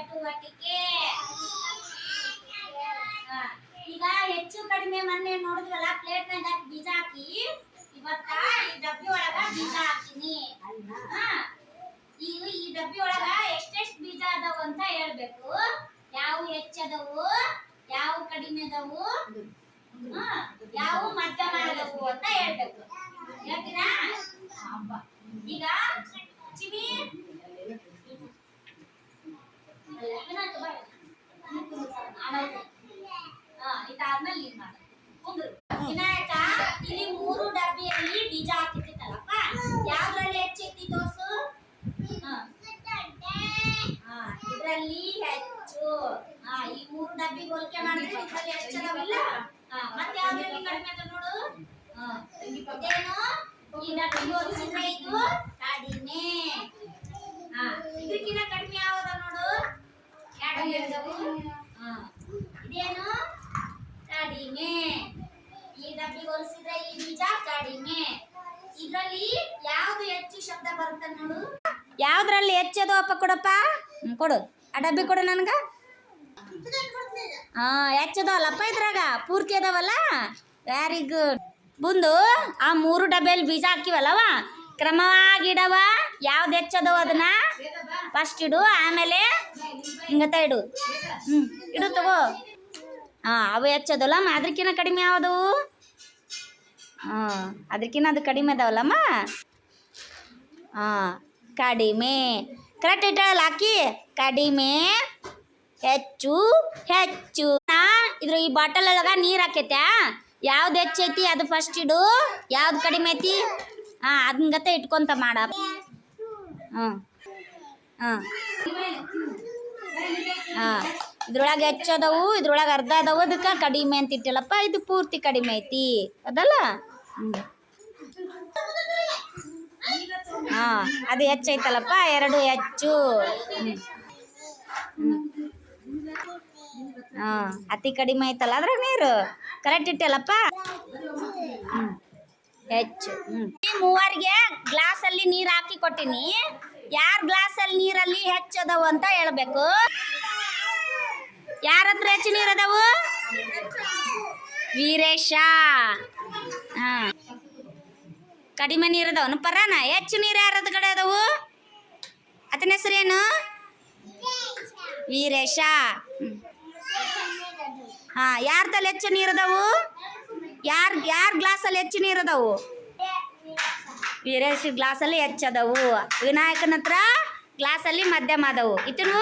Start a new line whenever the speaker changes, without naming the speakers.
ಚಟುವಟಿಕೆ ಈಗ ಹೆಚ್ಚು ಕಡಿಮೆ ಮೊನ್ನೆ ನೋಡಿದ್ವಲ್ಲ ಪ್ಲೇಟ್ನಾಗ ಬೀಜ ಹಾಕಿ. ಇವತ್ತ ಈ ಡಬ್ಬಿ ಒಳಗ ಬೀಜ ಹಾಕಿನಿ. ಈಗ ಈ ಡಬ್ಬಿ ಒಳಗ ಎಷ್ಟೆಷ್ಟು ಬೀಜ ಅದಾವು ಅಂತ ಹೇಳ್ಬೇಕು. ಯಾವ ಹೆಚ್ಚದವು ಯಾವ ಕಡಿಮೆ ಅದಾವು ಯಾವ ಮಧ್ಯಮ ಅದಾವು ಅಂತ ಹೇಳ್ಬೇಕು. ಹೇಳ್ತೀರಾ? ಈಗ ಚಿವಿ ವಿನಾಯಕ ಬಾ. ನೀನ್ ಕುಂದ್ರು ಸಾಕು, ನಾನು ಹೋಗ್ತೀನಿ. ಹಾ, ಇದಾದ್ಮೇಲೆ ನೀನ್ ಮಾಡು. ವಿನಾಯಕ ಇಲ್ಲಿ ಮೂರು ಡಬ್ಬಿಯಲ್ಲಿ ಬೀಜ ಹಾಕಿಟ್ಟಿತ್ತಲ್ಲಪ್ಪ? ಯಾವ್ದ್ರಲ್ಲಿ ಹೆಚ್ಚೈತಿ ತೋರ್ಸು? ಇದ್ರಲ್ಲಿ ಹೆಚ್ಚು. ಹಾ ಈ ಮೂರು ಡಬ್ಬಿ ಹೋಲಿಕೆ ಮಾಡಿದ್ರೆ ಇದ್ರಲ್ಲಿ ಹೆಚ್ಚದವಿಲ್ಲ ಮತ್ತೆ ಯಾವ್ದ್ರಲ್ಲಿ ಕಡಿಮೆ ಅದ ನೋಡು? ಇದೇನು? ಈ ಡಬ್ಬಿ ಇದು ಕಡಿಮೆ. ಹಾ ಇದಕ್ಕಿಂತ ಕಡಿಮೆ ಯಾವ್ದ ನೋಡು? ಎರಡು ಹೇಳಿದವು ಹಾ ಇದೇನು ಕಡಿಮೆ ಈ ಡಬ್ಬಿ ಹೋಲಿಸಿದ್ರೆ ಈ ಬೀಜ ಕಡಿಮೆ ಇದ್ರಲ್ಲಿ ಯಾವ್ದು ಹೆಚ್ಚು ಶಬ್ದ ಬರುತ್ತೆ ನೋಡು. ಯಾವ್ದ್ರಲ್ಲಿ ಹೆಚ್ಚದು ಅಪ್ಪ ಕೊಡಪ್ಪ? ಕೊಡು. ಆ ಡಬ್ಬಿ ಕೊಡು ನನ್ಗ. ಹಾ ಹೆಚ್ಚದವಲ್ಲಪ್ಪ ಇದ್ರಾಗ? ಪೂರ್ತಿ ಅದಾವಲ್ಲ? ವೆರಿ ಗುಡ್ ಬಂದು ಆ ಮೂರು ಡಬ್ಬಿಯಲ್ಲಿ ಬೀಜ ಹಾಕಿವಲ್ಲವ? ಕ್ರಮವಾಗಿ ಇಡವ ಯಾವ್ದು ಹೆಚ್ಚದವ ಅದನ್ನ? ಫಸ್ಟ್ ಇಡು, ಆಮೇಲೆ ಹಿಂಗತ ಇಡು. ಹ್ಮ್, ಇಡು ತಗೋ. ಹಾ, ಅವು ಹೆಚ್ಚದಲ್ಲ ಮಾದ್ರಿಕಿನ ಕಡಿಮೆ ಯಾವುದು? ಹಾಂ ಅದಕ್ಕಿಂತ ಅದು ಕಡಿಮೆ ಅದಾವಲ್ಲಮ್ಮ? ಹಾಂ, ಕಡಿಮೆ. ಕರೆಕ್ಟ್ ಇಟ್ಟಲ್ಲ ಹಾಕಿ ಕಡಿಮೆ, ಹೆಚ್ಚು ಹೆಚ್ಚು. ನಾ, ಇದ್ರ ಈ ಬಾಟಲ್ ಒಳಗ ನೀರು ಹಾಕೈತ್ಯಾ ಯಾವ್ದು ಹೆಚ್ಚೈತಿ ಅದು ಫಸ್ಟ್ ಇಡು. ಯಾವ್ದು ಕಡಿಮೆ ಐತಿ? ಹಾಂ ಅದನ್ನ ಗತೆ ಇಟ್ಕೊಂತ ಮಾಡ. ಹಾಂ ಹಾಂ, ಇದ್ರೊಳಗೆ ಹೆಚ್ಚದವು ಇದ್ರೊಳಗೆ ಅರ್ಧ ಅದಾವು ಅದಕ್ಕೆ ಕಡಿಮೆ ಅಂತ ಇಟ್ಟಿಲ್ಲಪ್ಪ, ಇದು ಪೂರ್ತಿ ಕಡಿಮೆ ಐತಿ. ಅದಲ್ಲ? ಹಾಂ, ಅದು ಹೆಚ್ಚೈತಲ್ಲಪ್ಪ, ಎರಡು ಹೆಚ್ಚು. ಹಾಂ, ಅತಿ ಕಡಿಮೆ ಐತಲ್ಲ ಅದ್ರ ನೀರು? ಕರೆಕ್ಟ್ ಇಟ್ಟಲ್ಲಪ್ಪ ಹೆಚ್ಚು ಮೂವರಿಗೆ ಗ್ಲಾಸಲ್ಲಿ ನೀರು ಹಾಕಿ ಕೊಟ್ಟಿನಿ. ಯಾರ ಗ್ಲಾಸಲ್ಲಿ ನೀರಲ್ಲಿ ಹೆಚ್ಚದವು ಅಂತ ಹೇಳ್ಬೇಕು. ಯಾರ ಹತ್ರ ಹೆಚ್ಚು ನೀರದವು ವೀರೇಶ. ಹಾಂ. ಕಡಿಮೆ ನೀರು ಅದಾವನು ಪರಾನ? ಹೆಚ್ಚು ನೀರು ಯಾರದ ಕಡೆ ಅದಾವು? ಆತನ ಹೆಸರೇನು ವೀರೇಶ. ಹಾ ಯಾರ್ದಲ್ಲಿ ಹೆಚ್ಚು ನೀರು ಅದಾವು? ಯಾರ್, ಯಾರ ಗ್ಲಾಸಲ್ಲಿ ಹೆಚ್ಚು ನೀರು ಅದಾವು? ವೀರೇಶ್ ಗ್ಲಾಸಲ್ಲಿ ಹೆಚ್ಚದವು ವಿನಾಯಕನ ಹತ್ರ ಗ್ಲಾಸಲ್ಲಿ ಮಧ್ಯಮ ಅದಾವು. ಇತನು?